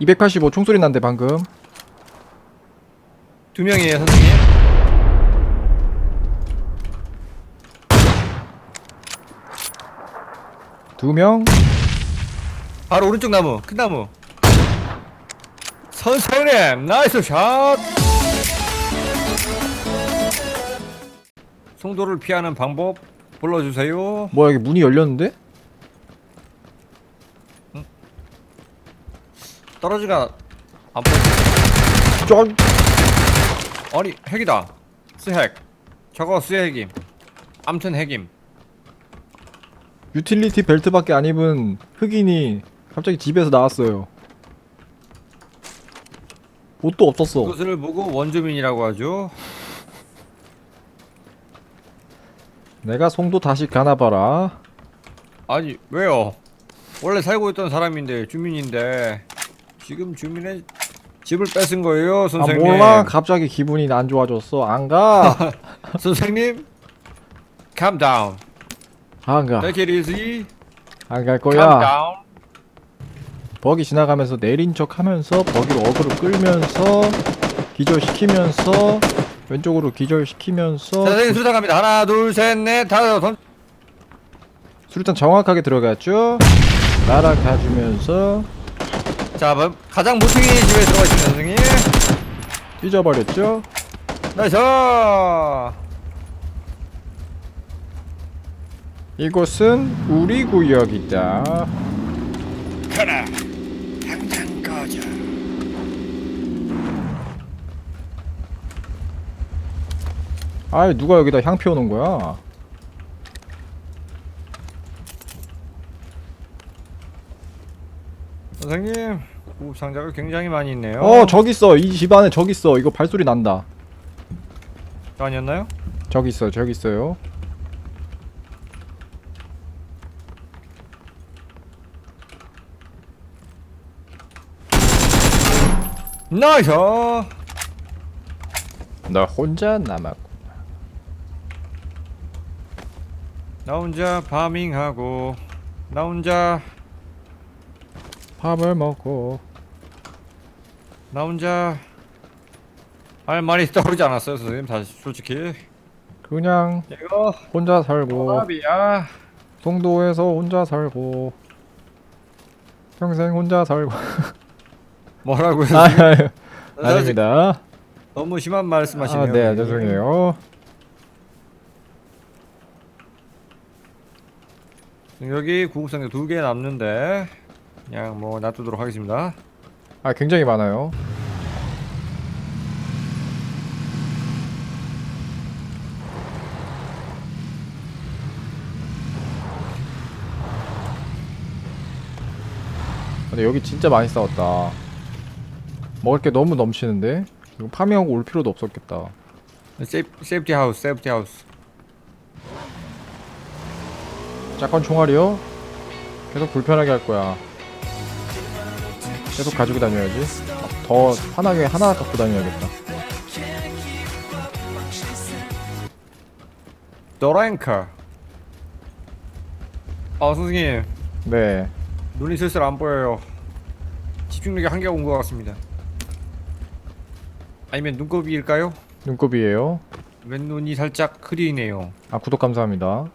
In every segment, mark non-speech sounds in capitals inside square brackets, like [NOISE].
285 총소리 난데 방금. 두 명이에요 선생님. 두명. 바로 오른쪽 나무 큰 나무. 선생님 나이스 샷! 송도를 피하는 방법 불러주세요. 뭐야 여기 문이 열렸는데? 떨어지가 안 보여. 쫀 아니 핵이다. 스핵. 저거 스핵임. 암튼 핵임. 유틸리티 벨트밖에 안 입은 흑인이 갑자기 집에서 나왔어요. 옷도 없었어. 그것을 보고 원주민이라고 하죠? 내가 송도 다시 가나 봐라. 아니 왜요? 원래 살고 있던 사람인데 주민인데 지금 주민의 집을 뺏은 거예요 아 선생님. 몰라? 갑자기 기분이 안 좋아졌어. 안가? [LAUGHS] 선생님 calm down. 안가. Take it easy. 안 갈 calm 거야. Down. 버기 지나가면서 내린 척 하면서 버기로 어그로 끌면서 기절시키면서 왼쪽으로 기절시키면서 선생님 수류탄 갑니다. 하나 둘 셋 넷 다섯 던 수류탄 정확하게 들어갔죠? 날아가주면서 자 뭐, 가장 무책이 집에 들어가 있습니다 선생님. 삐져버렸죠? 나이스! 이곳은 우리 구역이다. 가라 당장 꺼져 아이 누가 여기다 향 피워놓은 거야 선생님 구급 상자가 굉장히 많이 있네요. 어 저기 있어. 이 집 안에 저기 있어. 이거 발소리 난다. 저 아니었나요? 저기 있어 저기 있어요. 나이스! 너 혼자 남았고 나 혼자 파밍하고 나 혼자 밥을 먹고. 나 혼자 할 말이 떠오르지 않았어요 선생님? 다시 솔직히. 그냥 이거 혼자 살고. 답이야. 송도에서 혼자 살고. 평생 혼자 살고. [LAUGHS] 뭐라고요 아, 선생님? 아닙니다. 너무 심한 말씀하시네요 아, 네. 죄송해요. 여기 구급상자 두 개 남는데 그냥 뭐 놔두도록 하겠습니다. 아 굉장히 많아요. 근데 여기 진짜 많이 싸웠다. 먹을 게 너무 넘치는데? 이거 파밍하고 올 필요도 없었겠다. 세이프, 세이프티 하우스 세이프티 하우스 짝건 총알이요? 계속 불편하게 할 거야 계속 가지고 다녀야지. 더 편하게 하나 갖고 다녀야겠다. 더랭커 아 선생님. 네. 눈이 슬슬 안 보여요. 집중력이 한계가 온 것 같습니다. 아니면 눈곱이일까요? 눈곱이에요. 왼눈이 살짝 흐리네요. 아 구독 감사합니다.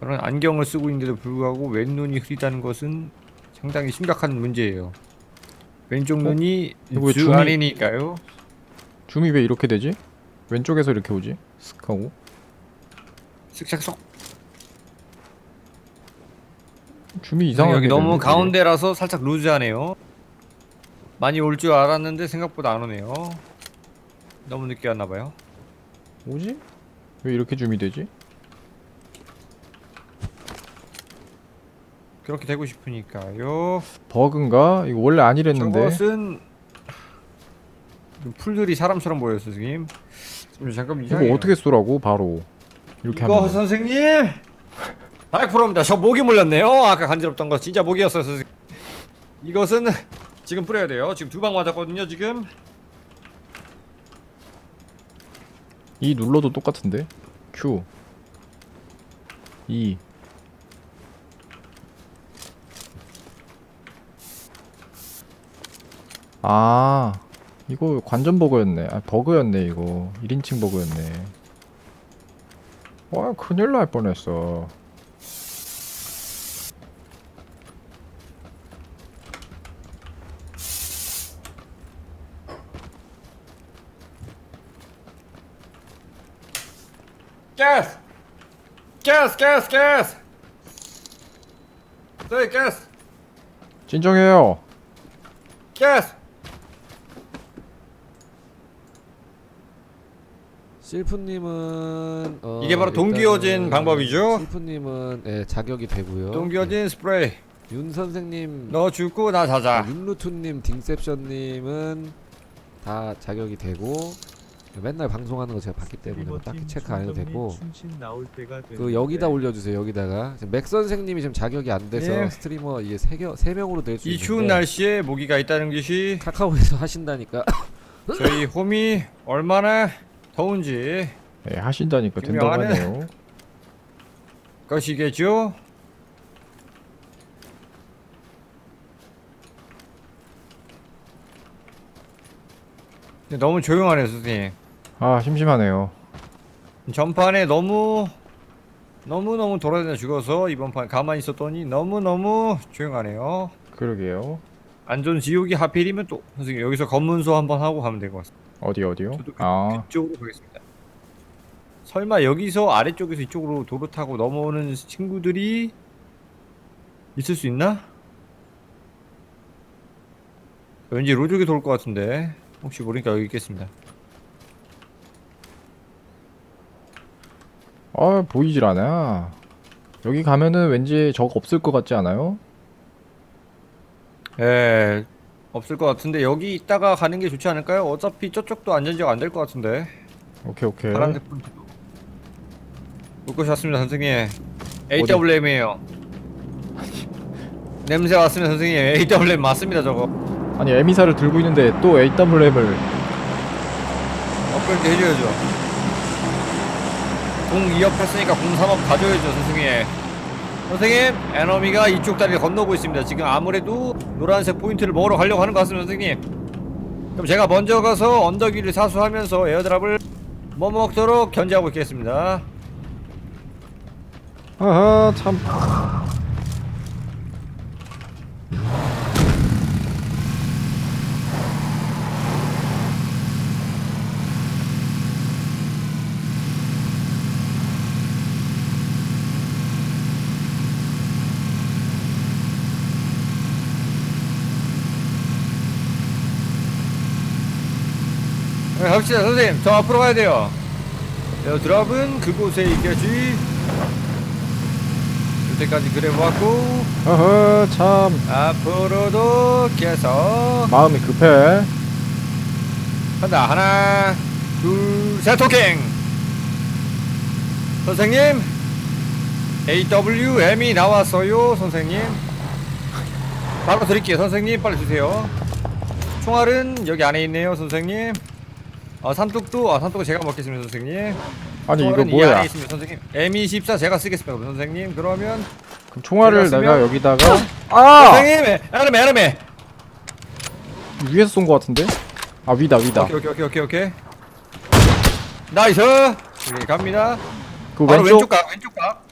저는 안경을 쓰고 있는데도 불구하고 왼눈이 흐리다는 것은 상당히 심각한 문제예요 왼쪽 어? 눈이 이거 왜주 줌이- 왜 이렇게 되지? 왼쪽에서 이렇게 오지? 슥 하고 슥싹 줌이 이상하게 여기 너무 되네, 가운데라서 살짝 루즈하네요. 많이 올 줄 알았는데 생각보다 안 오네요. 너무 늦게 왔나 봐요. 이게. 뭐지? 왜 이렇게 줌이 되지? 그렇게 되고 싶으니까요. 버그인가? 이거 원래 안 이랬는데 저것은 풀들이 사람처럼 보여요, 선생님. 좀 잠깐 이거 이상해요. 어떻게 쏘라고 바로 이렇게 이거 하면 선생님 100%입니다. 저 목이 물렸네요. 아까 간지럽던 거 진짜 목이었어요, 선생님. 이것은 지금 뿌려야 돼요. 지금 두 방 맞았거든요, 지금. 이 눌러도 똑같은데 Q E 아 이거 관전 버그였네 아 버그였네 이거 1인칭 버그였네 와 큰일 날 뻔했어 가스! 가스 가스 가스! 네 가스! 진정해요 가스! 실프님은 어, 이게 바로 동기어진 일단은 방법이죠? 실프님은 예, 자격이 되고요. 동기어진 스프레이 예, 윤 선생님, 너 죽고 나 자자 윤루투님, 딩셉션님은 다 자격이 되고 맨날 방송하는 거 제가 봤기 때문에 뭐 딱히 체크 안 해도 되고 그 여기다 올려주세요. 여기다가 지금 맥 선생님이 지금 자격이 안 돼서 예. 스트리머 이게 세명세 명으로 될 수 이 있는데 추운 날씨에 모기가 있다는 것이 카카오에서 [LAUGHS] 하신다니까 저희 홈이 얼마나 더운지. 예, 하신다니까 된다고. 하네요. 것이겠죠? 근데 너무 조용하네 선생님. 아 심심하네요. 전판에 너무 너무너무 돌아다녀 죽어서 이번 판 가만히 있었더니 너무너무 조용하네요. 그러게요. 안전 지옥이 하필이면 또 선생님 여기서 검문소 한번 하고 가면 될 것 같습니다 어디 어디요? 저도 그, 아 그쪽으로 가겠습니다 설마 여기서 아래쪽에서 이쪽으로 도로 타고 넘어오는 친구들이 있을 수 있나? 왠지 로족이 돌 것 같은데 혹시 모르니까 여기 있겠습니다 아 보이질 않아 여기 가면은 왠지 적 없을 것 같지 않아요? 예 없을 것 같은데 여기 있다가 가는 게 좋지 않을까요? 어차피 저쪽도 안전지역 안 될 것 같은데. 오케이 오케이. 파란색 포인트도 올 것이 왔습니다 선생님. AWM이에요. 냄새 왔으면 선생님. AWM 맞습니다 저거. 아니 에미사를 들고 있는데 또 AWM을. 업그레이드 해줘야죠. 공 2업 했으니까 공 3업 가져야죠 선생님 선생님 에너미가 이쪽 다리를 건너고 있습니다. 지금 아무래도 노란색 포인트를 먹으러 가려고 하는 것 같습니다 선생님. 그럼 제가 먼저 가서 언덕 위를 사수하면서 에어드랍을 뭐 먹도록 견제하고 있겠습니다. 아하 참 갑시다 선생님. 저 앞으로 가야 돼요. 에어드랍은 그곳에 있겠지. 이때까지 그래 왔고. 아하 참. 앞으로도 계속. 마음이 급해. 간다 하나 둘셋 토킹. 선생님 AWM이 나왔어요 선생님. 바로 드릴게요 선생님. 빨리 주세요. 총알은 여기 안에 있네요 선생님 아 삼뚝도? 아 삼뚝은 제가 먹겠습니다 선생님. 아니 이거 총알은 이 뭐야? 안에 있습니다 선생님. M24 제가 쓰겠습니다 선생님. 그러면 그럼 총알을 내가 쓰면- 여기다가 아! 선생님 에르메 에르메 위에서 쏜것 같은데? 아 위다 위다. 오케이 오케이 오케이 오케이 오케이. 나이스! 여기 갑니다. 그 바로 왼쪽, 왼쪽 각 왼쪽 각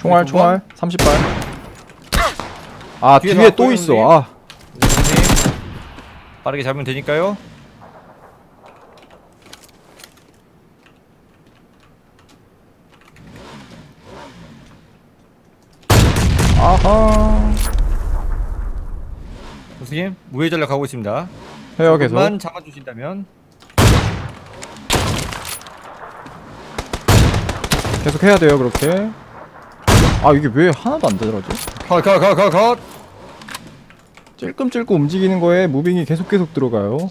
총알 총알. 30발. 아 뒤에 뒤에 또 있어. 형님. 아. 네, 빠르게 잡으면 되니까요. 아하. 선생님 무회 전략 가고 있습니다. 해요 계속. 조금만 잡아주신다면. 계속 해야 돼요 그렇게 아 이게 왜 하나도 안 되더라지 컷컷컷컷컷. 찔끔찔끔 움직이는 거에 무빙이 계속 계속 들어가요.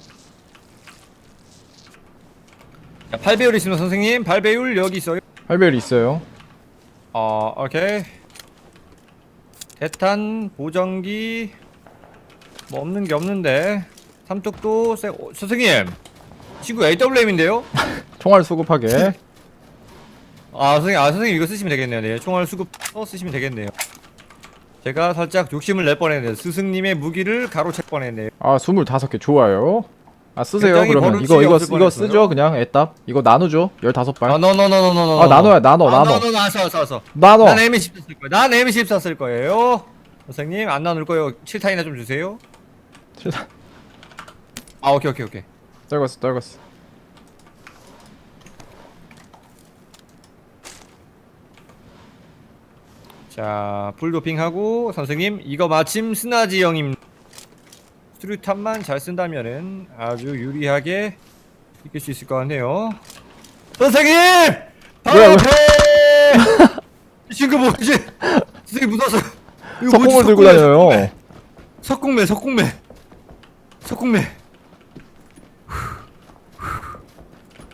자 8배율 있으면 선생님. 8배율 여기 있어요. 할벨 있어요. 어 오케이. 대탄 보정기 뭐 없는 게 없는데. 삼뚝도 세 어, 선생님. 친구 AWM인데요? 총알 수급하게. [LAUGHS] 아 선생님 아 선생님 이거 쓰시면 되겠네요 네 총알 수급 써 쓰시면 되겠네요 제가 살짝 욕심을 낼 뻔했네요 스승님의 무기를 가로챌 뻔했네요 아, 25개 좋아요. 아, 쓰세요. 굉장히 그러면 버릇이 이거 이거 없을 이거 뻔했어요. 쓰죠. 그냥 애답. 이거 나누죠. 15발. 아 너너너너너너 아, 나눠요. 나눠, 나눠. 나눠 나눠 알았어 알았어 나눠. 난 M14 쓸 거예요 난 M14 쓸 거예요 선생님 안 나눌 거예요 7탄이나 좀 주세요 아 오케이 오케이 떨궜어. 떨궜어. 자 풀도핑하고 선생님 이거 마침 스나지 형님 수류탄만 잘 쓴다면은 아주 유리하게 이길 수 있을 것 같네요. 선생님! 바로 뭐야, 앞에! 이 친구 뭐지? 선생님 무서워서 이거 뭐지? 석공을 들고 석공매, 다녀요. 석공매. 석공매 석공매.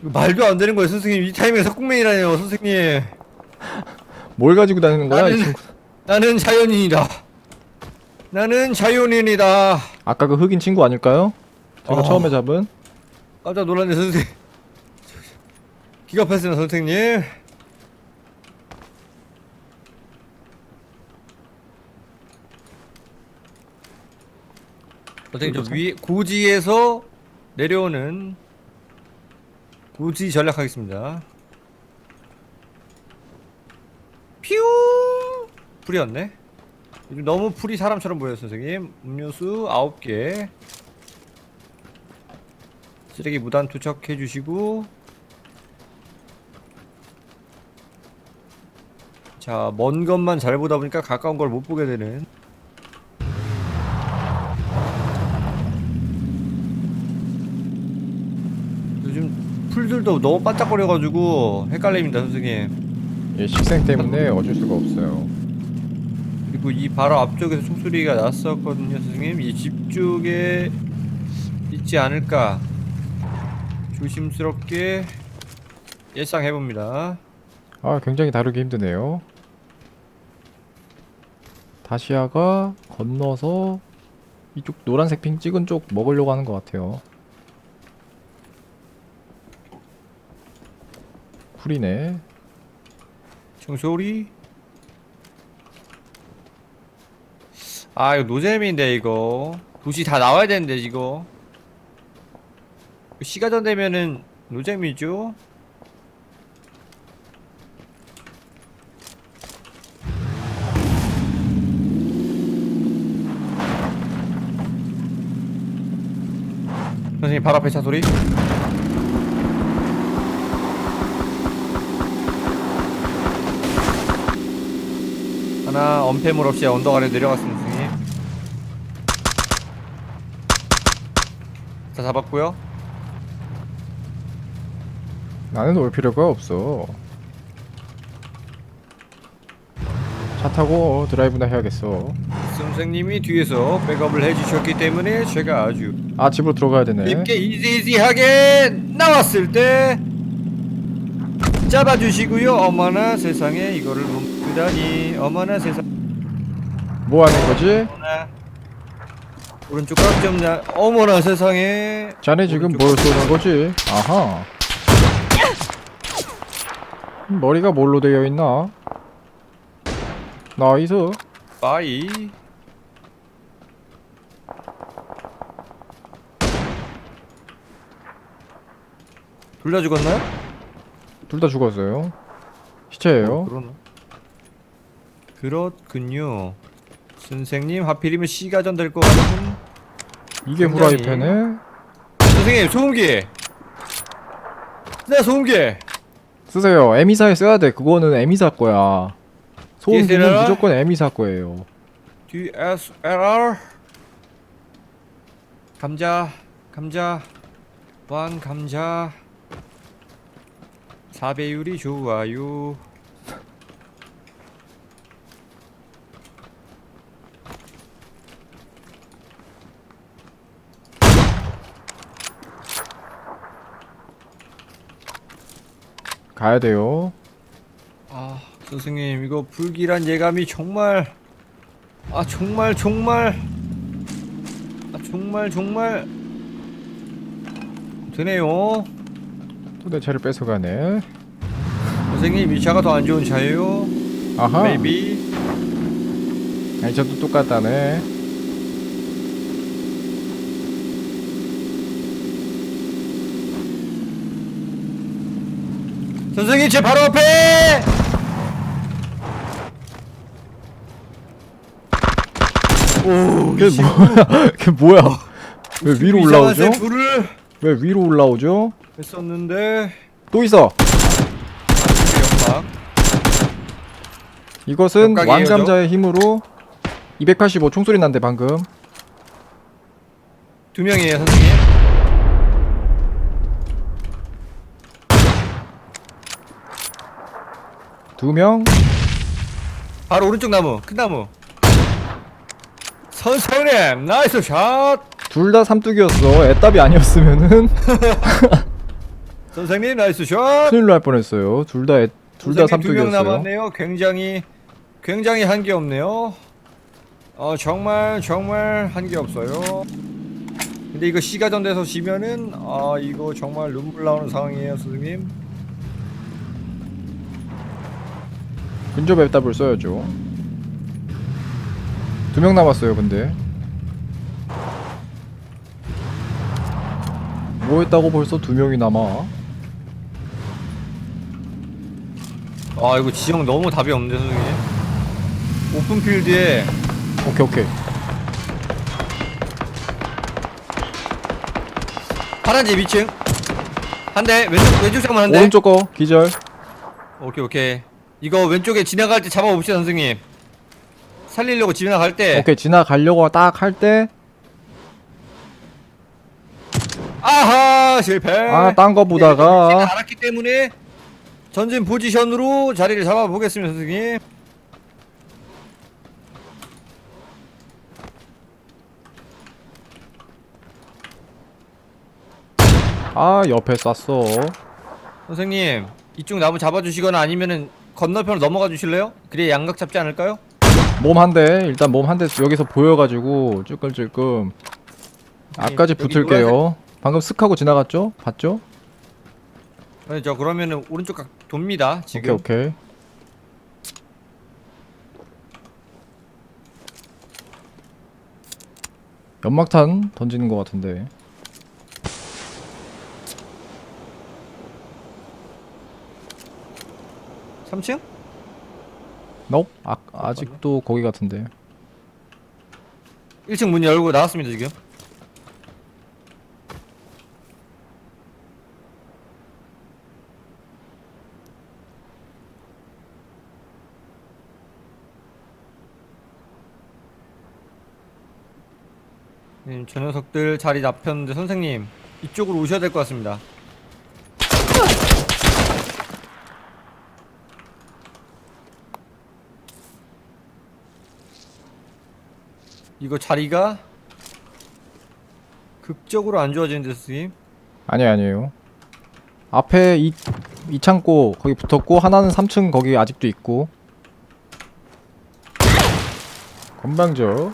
이거 말도 안 되는 거예요 선생님. 이 타이밍에 석공매이라뇨 선생님 뭘 가지고 다니는 거야, 이 나는, 친구? 나는 자연인이다. 나는 자연인이다. 아까 그 흑인 친구 아닐까요? 제가 어. 처음에 잡은 깜짝 놀랐네 선생님. 기겁했으나 선생님. 선생님 저위 고지에서 내려오는 고지 전략하겠습니다. 풀이었네. 너무 풀이 사람처럼 보여요 선생님. 음료수 9개. 쓰레기 무단 투척해 주시고 자, 먼 것만 잘 보다 보니까 가까운 걸 못 보게 되는 요즘 풀들도 너무 반짝거려가지고 헷갈립니다 선생님 예, 식생 때문에 어쩔 수가 없어요. 그리고 이 바로 앞쪽에서 총소리가 났었거든요 선생님 이 집 쪽에 있지 않을까 조심스럽게 예상해봅니다 아, 굉장히 다루기 힘드네요. 다시아가 건너서 이쪽 노란색 핑 찍은 쪽 먹으려고 하는 것 같아요. 풀이네. 총소리 아 이거 노잼인데 이거. 도시 다 나와야 되는데 이거. 시가전 되면은 노잼이죠? 선생님 바로 앞에 차 소리? 하나 엄폐물 없이 언덕 아래 내려갔습니다 자 잡았고요 나는 올 필요가 없어. 차 타고 드라이브나 해야겠어. 선생님이 뒤에서 백업을 해주셨기 때문에 제가 아주 아, 집으로 들어가야 되네. 쉽게 이지이지하게 나왔을 때 잡아주시고요 어머나 세상에 이거를 못 그다니 어머나 세상 뭐 하는 거지? 어머나 오른쪽 깍좀 나 어머나 세상에 자네 지금 뭘 쏘는 거지? 아하. 머리가 뭘로 되어 있나? 나이스. 빠이 둘 다 죽었나요? 둘 다 죽었어요. 시체예요. 그러나 그렇군요 선생님 하필이면 시가전 될것 같은 이게 굉장히- 후라이팬에 선생님 소음기 나 소음기 쓰세요. 에미사에 써야 돼. 그거는 에미사 거야. 소음기는 DSLR? 무조건 에미사 거예요. DSLR 감자 감자 왕 감자 4배율이 좋아요 가야 돼요. 아 선생님 이거 불길한 예감이 정말 아 정말 정말 아 정말 정말 되네요. 또 내 차를 뺏어가네. 선생님 이 차가 더 안 좋은 차예요? 아하. Maybe. 아니 저도 똑같다네 선생님 제 바로 앞에! 그게 뭐야? [LAUGHS] 그게 뭐야? 왜 위로 올라오죠? 새 불을 왜 위로 올라오죠? 했었는데 또 있어. 연막 이것은 각이에요, 왕감자의 힘으로 285 총소리 난데 방금. 두 명이에요 선생님 두 명. 바로 오른쪽 나무 큰 나무. 선생님 나이스 샷! 둘 다 삼뚝이었어. 애답이 아니었으면은. [LAUGHS] 선생님 나이스 샷! 큰일 날 뻔했어요. 둘 다 둘 다 두명 삼뚝이었어요. 남았네요. 굉장히 굉장히 한 게 없네요. 어 정말 정말 한 게 없어요. 근데 이거 시가전 돼서 지면은 아 이거 정말 눈물 나오는 상황이에요 선생님 근접 애답을 써야죠. 두 명 남았어요 근데. 뭐 했다고 벌써 두 명이 남아? 아 이거 지형 너무 답이 없는데 선생님? 오픈필드에 오케이 오케이. 파란 집 2층. 한 대. 왼쪽 왼쪽 장만 한대. 오른쪽 거 기절. 오케이 오케이 이거 왼쪽에 지나갈 때 잡아봅시다 선생님. 살리려고 지나갈 때. 오케이 지나가려고 딱 할 때. 아하 실패. 아, 딴거 보다가. 제가 알았기 때문에 전진 포지션으로 자리를 잡아보겠습니다 선생님. 아 옆에 쐈어. 선생님 이쪽 나무 잡아주시거나 아니면은 건너편으로 넘어가 주실래요? 그래야 양각 잡지 않을까요? 몸 한 대 일단 몸 한 대 여기서 보여가지고 찔끔찔끔 앞까지 여기 붙을게요 방금 슥하고 지나갔죠? 봤죠? 네, 저 그러면은 오른쪽 각 돕니다 지금 오케이 오케이 연막탄 던지는 것 같은데 3층? 너? 아, 아직도 거기 같은데 1층 문 열고 나왔습니다 지금 음, 저 녀석들 자리 잡혔는데 선생님 이쪽으로 오셔야 될 것 같습니다 이거 자리가 극적으로 안 좋아지는데 선생님? 아니 아니에요. 앞에 이, 이 창고 거기 붙었고 하나는 3층 거기 아직도 있고. 건방져.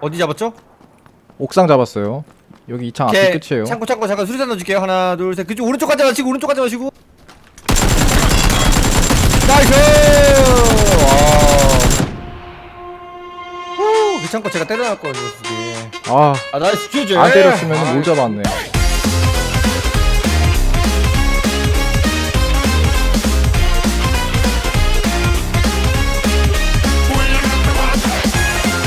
어디 잡았죠? 옥상 잡았어요. 여기 2창 앞이. 끝이에요. 창고 창고 잠깐 수류탄 넣어줄게요. 하나 둘셋. 그쪽 오른쪽 가지 마시고 오른쪽 가지 마시고 창고 제가 때려놨거든요 그게. 아, 아 나이스 큐즈. 안 때렸으면 못 잡았네